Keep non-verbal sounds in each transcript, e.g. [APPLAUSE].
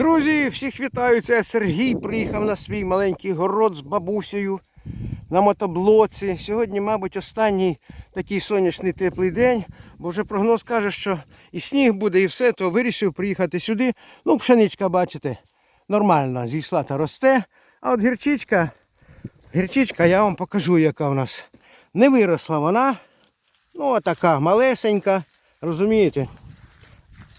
Друзі, всіх вітаю. Це Сергій приїхав на свій маленький город з бабусею на мотоблоці. Сьогодні, мабуть, останній такий сонячний теплий день, бо вже прогноз каже, що і сніг буде, і все, то вирішив приїхати сюди. Ну, пшеничка, бачите, нормально зійшла та росте. А от гірчичка, гірчичка, я вам покажу, яка в нас. Не виросла вона. Ну, така малесенька, розумієте?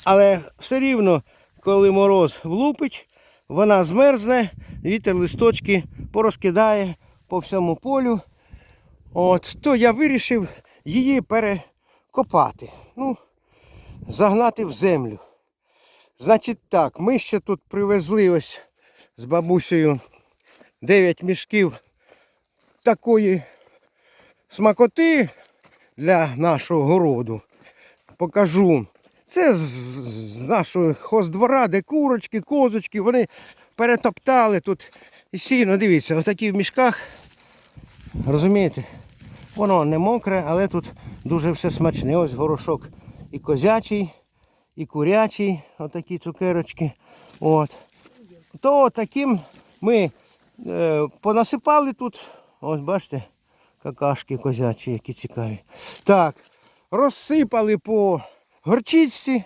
Але все рівно, коли мороз влупить, вона змерзне, вітер листочки порозкидає по всьому полю. От, то я вирішив її перекопати. Ну, загнати в землю. Значить так, ми ще тут привезли ось з бабусею 9 мішків такої смакоти для нашого городу. Покажу. Це з, нашого хоздвора, де курочки, козочки, вони перетоптали тут. І сіно, дивіться, отакі в мішках. Розумієте? Воно не мокре, але тут дуже все смачне. Ось горошок і козячий, і курячий, отакі цукерочки. От. То таким ми е, понасипали тут. Ось бачите, какашки козячі, які цікаві. Так, розсипали по горчичці.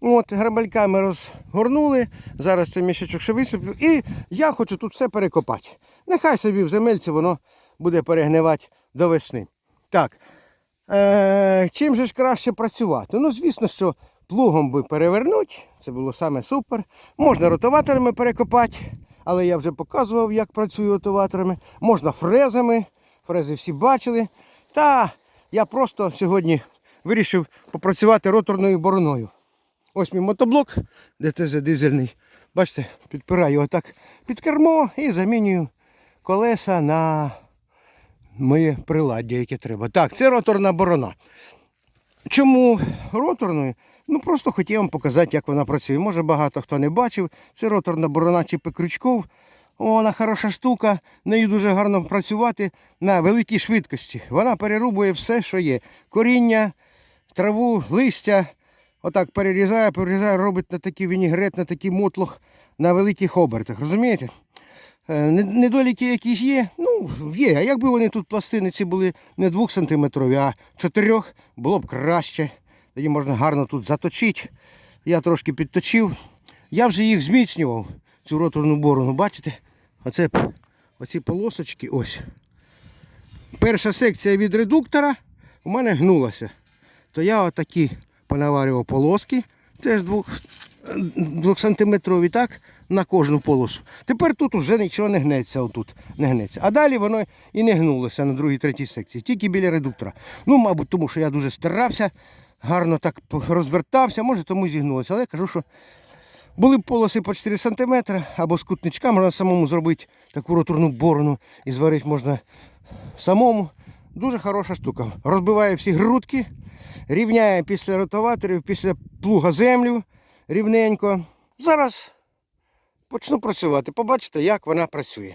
От, грабельками розгорнули. Зараз цей мішечок ще висиплю. І я хочу тут все перекопати. Нехай собі в земельці воно буде перегнивати до весни. Так. Е, чим же ж краще працювати? Ну, звісно, що плугом би перевернути. Це було саме супер. Можна ротоваторами перекопати, але я вже показував, як працюю ротоваторами. Можна фрезами. Фрези всі бачили. Та я просто сьогодні вирішив попрацювати роторною бороною. Ось мій мотоблок, ДТЗ дизельний. Бачите, підпираю отак під кермо і замінюю колеса на моє приладдя, яке треба. Так, це роторна борона. Чому роторною? Ну просто хотів вам показати, як вона працює. Може багато хто не бачив. Це роторна борона Чіпи Крючков. Вона хороша штука, нею дуже гарно працювати на великій швидкості. Вона перерубує все, що є. Коріння, траву, листя. Отак перерізає, перерізає, робить на такий вінігрет, на такий мотлох на великих обертах. Розумієте? Е, Недоліки якісь є, ну, є. А якби вони тут пластини ці були не 2 см, а 4 було б краще. Тоді можна гарно тут заточити. Я трошки підточив. Я вже їх зміцнював, цю роторну борону. Бачите? Оце, оці полосочки ось. Перша секція від редуктора у мене гнулася. То я отакі понаварював полоски, теж 2 сантиметрові, так, на кожну полосу. Тепер тут уже нічого не гнеться отут. Не гнеться. А далі воно і не гнулося на другій, третій секції, тільки біля редуктора. Ну, мабуть, тому що я дуже старався, гарно так розвертався, може тому зігнулося. Але я кажу, що були б полоси по 4 см або з кутничка, можна самому зробити таку роторну борону і зварити можна самому. Дуже хороша штука. Розбиває всі грудки, рівняє після ротоваторів, після плуга землю рівненько. Зараз почну працювати. Побачите, як вона працює.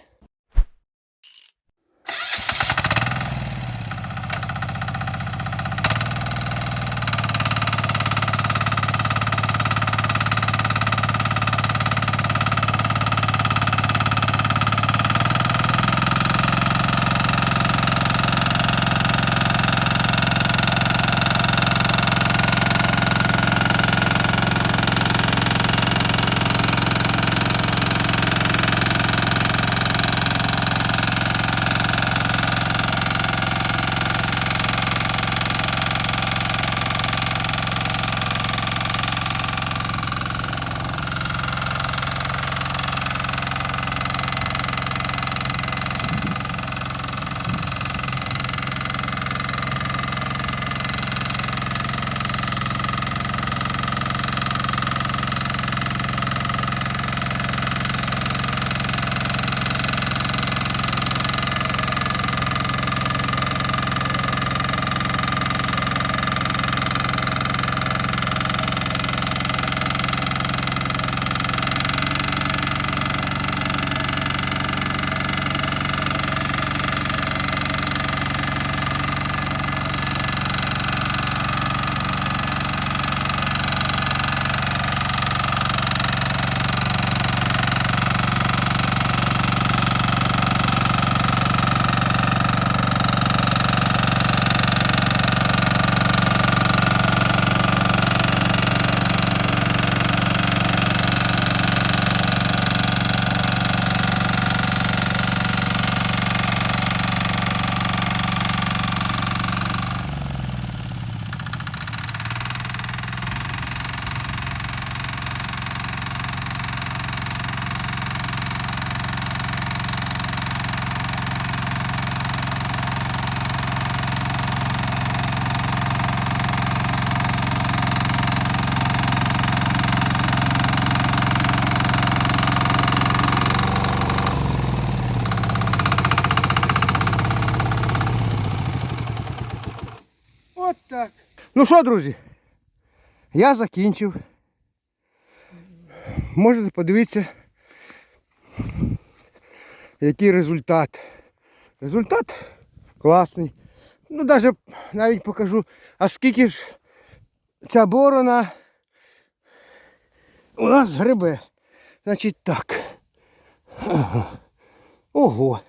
Ну що, друзі? Я закінчив. Можете подивитися, який результат. Результат класний. Ну, навіть, навіть покажу, а скільки ж ця борона у нас грибе. Значить так. Ого.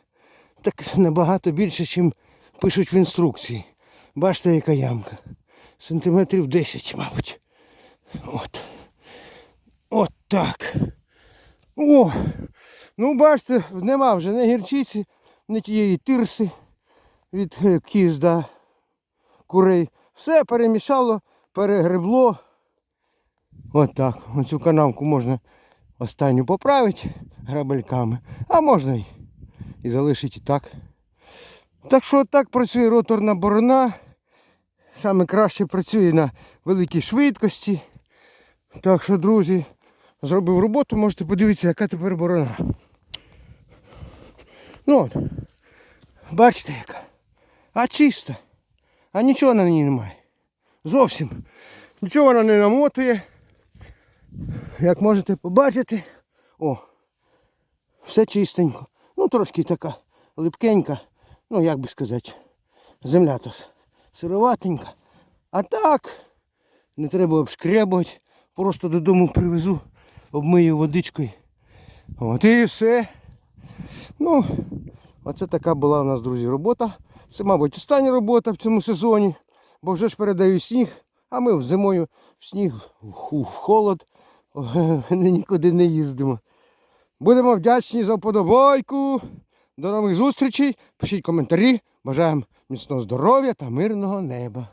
Так набагато більше, ніж пишуть в інструкції. Бачите, яка ямка. Сантиметрів 10, мабуть. От. От так. О! Ну, бачите, нема вже ні гірчиці, ні тієї тирси від е, кіз да курей. Все перемішало, перегребло. От так. Оцю канавку можна останню поправити грабельками, а можна й і залишити так. Так що так працює роторна борона. Саме краще працює на великій швидкості. Так що, друзі, зробив роботу, можете подивитися, яка тепер борона. Ну от, бачите яка. А чиста. А нічого на ній немає. Зовсім. Нічого вона не намотує. Як можете побачити, о, все чистенько. Ну, трошки така липкенька, ну як би сказати, земля то сироватенька. А так, не треба обшкребувати. Просто додому привезу, обмию водичкою. От і все. Ну, оце така була у нас, друзі, робота. Це, мабуть, остання робота в цьому сезоні, бо вже ж передаю сніг, а ми зимою в сніг, в холод, [LAUGHS] нікуди не їздимо. Будемо вдячні за вподобайку. До нових зустрічей. Пишіть коментарі. Бажаємо міцного здоров'я та мирного неба.